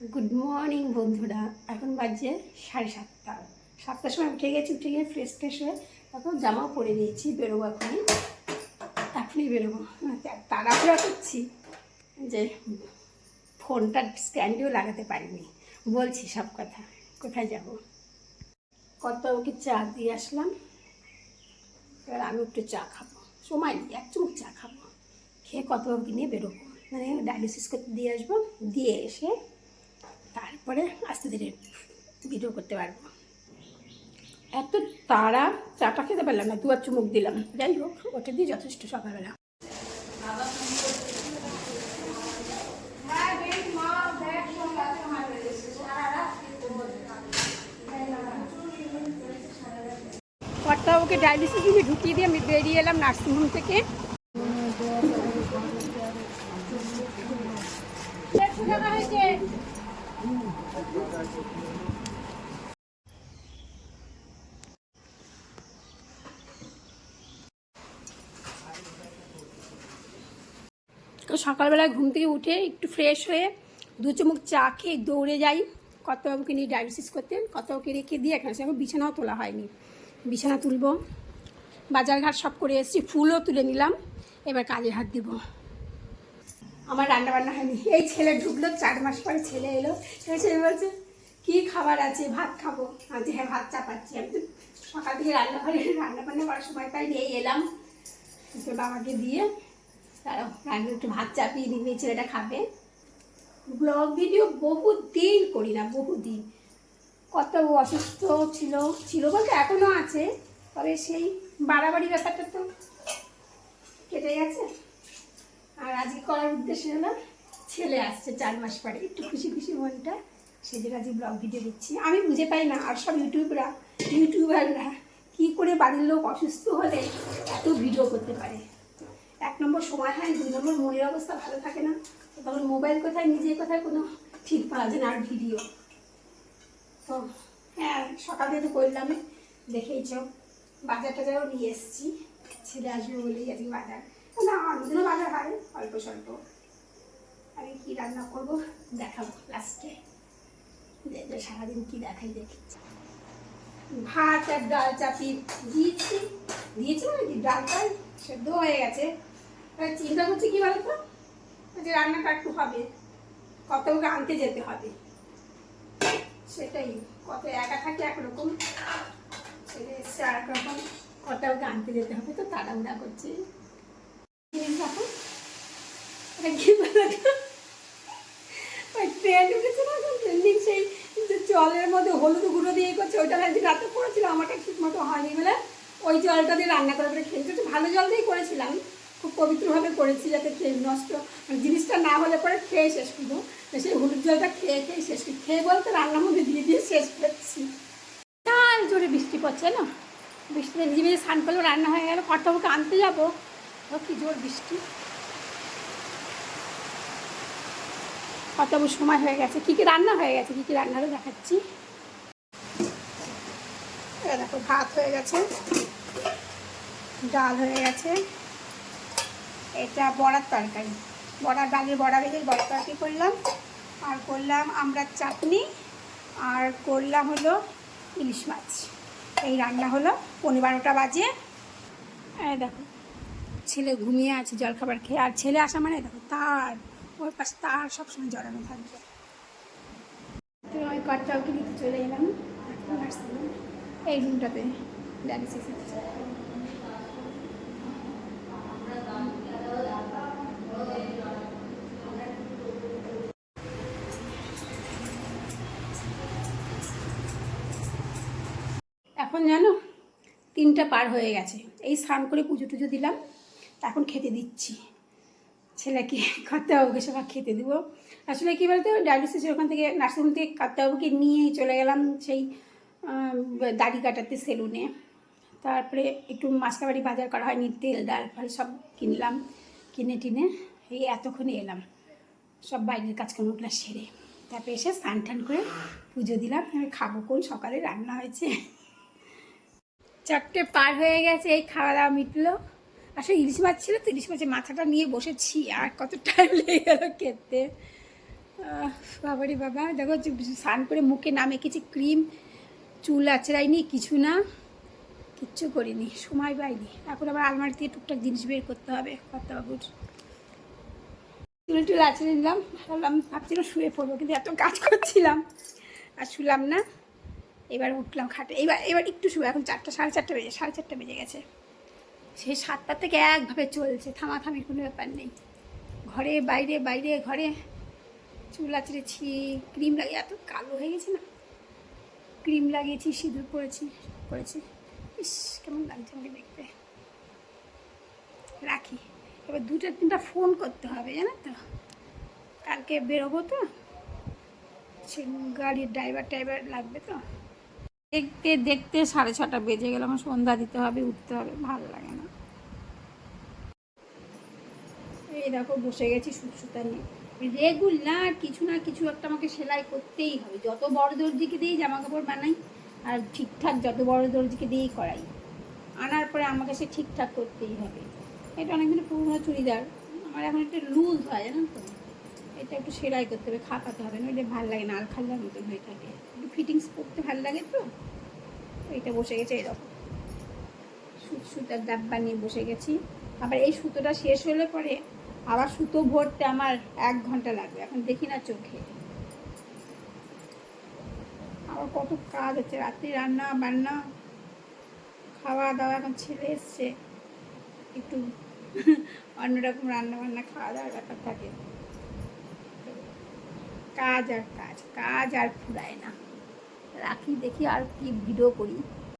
Good morning বন্ধুরা। এখন বাজে সাড়ে সাতটা। সাতটার সময় উঠে গেছি, উঠে গিয়ে ফ্রেশ ফ্রেশ হয়ে তারপর জামাও পরে দিয়েছি বেরোবো এখনই। এখনই বেরোবো। তাড়াহুড়া করছি যে ফোনটা স্ট্যান্ডেও লাগাতে পারিনি। বলছি সব কথা, কোথায় যাব? কত ওকে চা দিয়ে আসলাম। এবার আমি একটু চা খাব। সময় নেই, এক চুমুক চা খাব। খেয়ে কত নিয়ে বেরোবো। মানে ডায়ালিসিস করতে দিয়ে আসব। দিয়ে এসে তারপরে আস্তে ধীরে ভিডিও করতে পারব। এত তাড়া চাটা খেতে পারলাম না দুয়ার চুমুক দিলাম। যাই হোক ওটা দিয়ে যথেষ্ট সকালবেলা। কর্তা ওকে ডায়ালিসিস দিয়ে ঢুকিয়ে দিয়ে আমি বেরিয়ে এলাম নার্সিংহোম থেকে। তো সকালবেলায় ঘুম থেকে উঠে একটু ফ্রেশ হয়ে দু চুমুক চা খেয়ে দৌড়ে যাই। কর্তাবাবুকে নিয়ে ডায়ালিসিস করতে। কর্তাবাবুকে রেখে দিয়ে এখানে এখন বিছানাও তোলা হয়নি। বিছানা তুলবো। বাজারঘাট সব করে এসেছি। ফুলও তুলে নিলাম। এবার কাজে হাত দিব। আমার রান্না বান্না হয়নি। এই ছেলে ঢুকলো, চার মাস পরে ছেলে এলো। ছেলে বলছে কী খাবার আছে? ভাত খাব। আজ হ্যাঁ ভাত চাপাচ্ছি। আমি সকাল থেকে রান্নাঘরে রান্না বান্না করার সময় পাই নিয়ে এলাম। তো বাবাকে দিয়ে তারা একটু ভাত চাপিয়ে দিবি ছেলেটা খাবে। ব্লগ ভিডিও বহু দিন করি না বহু দিন। কত অসুস্থ ছিল ছিল বলতে এখনও আছে। তবে সেই বাড়াবাড়ি ব্যাপারটা তো কেটে গেছে। আর আজকে করার উদ্দেশ্য হলো, ছেলে আসছে চার মাস পরে। একটু খুশি খুশি মনটা। আজকে ব্লগ ভিডিও দিচ্ছি। আমি বুঝে পাই না, আর সব ইউটিউবরা ইউটিউবাররা কী করে বাড়ির লোক অসুস্থ হলে এত ভিডিও করতে পারে? এক নম্বর সময় হয়, দুই নম্বর মনের অবস্থা ভালো থাকে না। তখন মোবাইল কোথায়, নিজের কোথায় কোনো ঠিক পাওয়া যায় না, আর ভিডিও তো হ্যাঁ সকাল তো করলাম দেখেইছ বাজার টাজারও নিয়ে এসেছি। ছেলে আসবে বলেই আজকে বাজার। না অন্যদিনও বাজার হয়, অল্প স্বল্প। আমি কী রান্না করব, দেখাবো লাস্টে সারাদিন কী দেখাই দেখি। ভাত আর ডাল চাপি দিয়েছি। দিয়েছি মানে কি? ডালটাই সেদ্ধ হয়ে গেছে। এবার চিন্তা করছি কি বলতো? যে রান্নাটা একটু হবে। কত ওকে আনতে যেতে হবে। সেটাই। কত একা থাকে একরকম। ছেলে এসছে আর রকম কত ওকে আনতে যেতে হবে তো তাড়াহুড়া করছে। জিনিস এটা কি বলতো? ট্রেন উঠেছে না ট্রেন্ডিং সেই জলের মধ্যে হলুদ গুঁড়ো দিয়ে করছে, ওইটা একদিন রাতে করেছিল, আমারটা ঠিক মতো হয়নি বলে ওই জলটা দিয়ে রান্না করে করে খেয়েছি। একটু ভালো জল দিয়েই করেছিলাম, খুব পবিত্রভাবে করেছি যাতে খেয়ে নষ্ট মানে জিনিসটা না হলে পরে খেয়ে শেষ করব। সেই হলুদ জলটা খেয়ে খেয়ে শেষ করি। খেয়ে বলতে রান্নার মধ্যে দিয়ে দিয়ে শেষ করছি। বিশাল জোরে বৃষ্টি পড়ছে না? বৃষ্টিতে ভিজে ভিজে স্নান করলেও রান্না হয়ে গেল কর্তাবুকে আনতে যাব। কি জোর বৃষ্টি। কর্তাবুর সময় হয়ে গেছে। কী কী রান্না হয়ে গেছে? কী কী রান্না হলে দেখাচ্ছি। দেখো, ভাত হয়ে গেছে, ডাল হয়ে গেছে। এটা বড়ার তরকারি। বড়া ডালের বড়া ভেজে বড়ার তরকারি করলাম। আর করলাম আমরা চাটনি। আর করলাম হলো ইলিশ মাছ। এই রান্না হলো পনেরো বারোটা বাজে। দেখো, ছেলে ঘুমিয়ে আছে জলখাবার খেয়ে। আর ছেলে আসা মানে দেখো তার ওর পাশে তার সবসময় জড়ানো থাকবে। তো ওই কর্তাওকে নিতে চলে এলাম। এই রুমটাতে ডায়ালিসিস হচ্ছে এখন জানো তিনটা পার হয়ে গেছে। এই স্নান করে পুজো টুজো দিলাম এখন খেতে দিচ্ছি। ছেলেকে কাত্তাবাবুকে সবাই খেতে দিব। আসলে কী বলতো ডায়ালিসিসের ওখান থেকে নার্সিংহোম থেকে কাত্তাবাবুকে নিয়ে চলে গেলাম সেই দাড়ি কাটাতে সেলুনে তারপরে একটু মাসকাবাড়ি বাজার করা হয়নি, তেল, ডাল, ফাল সব কিনলাম। কিনে টিনে এই এতক্ষণে এলাম। সব বাইরের কাজকর্মগুলো সেরে তারপরে এসে স্নান টান করে পুজো দিলাম। খাব কোন সকালে, রান্না হয়েছে। চারটে পার হয়ে গেছে, এই খাওয়া দাওয়া মিটলো। আসলে ইলিশ মাছ ছিল তো, ইলিশ মাছের মাথাটা নিয়ে বসেছি। আর কত টাইম লেগে গেল খেতে। বাবারে বাবা, দেখো স্নান করে মুখে নামে কিছু ক্রিম, চুল আঁচড়াইনি কিছু না, কিচ্ছু করিনি, সময় পাইনি। এখন আবার আলমারি থেকে টুকটাক জিনিস বের করতে হবে, কর্তাবাবুর। চুল টুল আঁচড়ে নিলাম, ভাবলাম, ভাবছিলাম শুয়ে পড়ব, কিন্তু এত কাজ করছিলাম, আর শুলাম না। এবার উঠলাম খাটে, এবার এবার একটু শুয়ে এখন চারটা, সাড়ে চারটা বেজে, সাড়ে চারটা বেজে গেছে। সেই সাতটা থেকে একভাবে চলছে থামাথামির কোনো ব্যাপার নেই। ঘরে, বাইরে বাইরে, ঘরে চুল আঁচড়েছি, ক্রিম লাগিয়ে, এত কালো হয়ে গেছে না? ক্রিম লাগিয়েছি, সিঁদুর পরেছি করেছি ইস, কেমন লাগছে আমাকে দেখতে। রাখি, এবার দুটো তিনটা ফোন করতে হবে, জানো তো? কালকে বেরোবো তো? সে গাড়ির ড্রাইভার টাইভার লাগবে তো? দেখতে দেখতে সাড়ে ছটা বেজে গেল, আমার সন্ধ্যা দিতে হবে, উঠতে হবে, ভালো লাগে না। এই দেখো, বসে গেছি সুতা নিয়ে। রেগুলার কিছু না কিছু একটা আমাকে সেলাই করতেই হবে। যত বড় দর্জিকে দিয়েই জামা কাপড় বানাই, আর ঠিকঠাক যত বড় দর্জিকে দিয়েই করাই, আনার পরে আমাকে সে ঠিকঠাক করতেই হবে। এটা অনেকদিন পুরোনো চুড়িদার। আমার এখন একটা লুজ হয় জানেন তো? এটা একটু সেলাই করতে হবে খাপাতে হবে, নইলে ভালো লাগে না, আলখাল্লার মতো হয়ে থাকে। একটু ফিটিংস করতে ভালো লাগে তো এটা বসে গেছে এরকম। সুত সুতার ডাব্বা নিয়ে বসে গেছি। আবার এই সুতোটা শেষ হলে পরে আবার সুতো ভরতে আমার এক ঘণ্টা লাগবে, এখন দেখি না চোখে। আবার কত কাজ আছে রাত্রি রান্না, বান্না খাওয়া দাওয়া এখন ছেলে এসছে। একটু অন্যরকম রান্না বান্না খাওয়া দাওয়ার ব্যাপার থাকে। কাজ আর কাজ কাজ আর ফুরায় না। রাখি দেখি আর কি ভিডিও করি।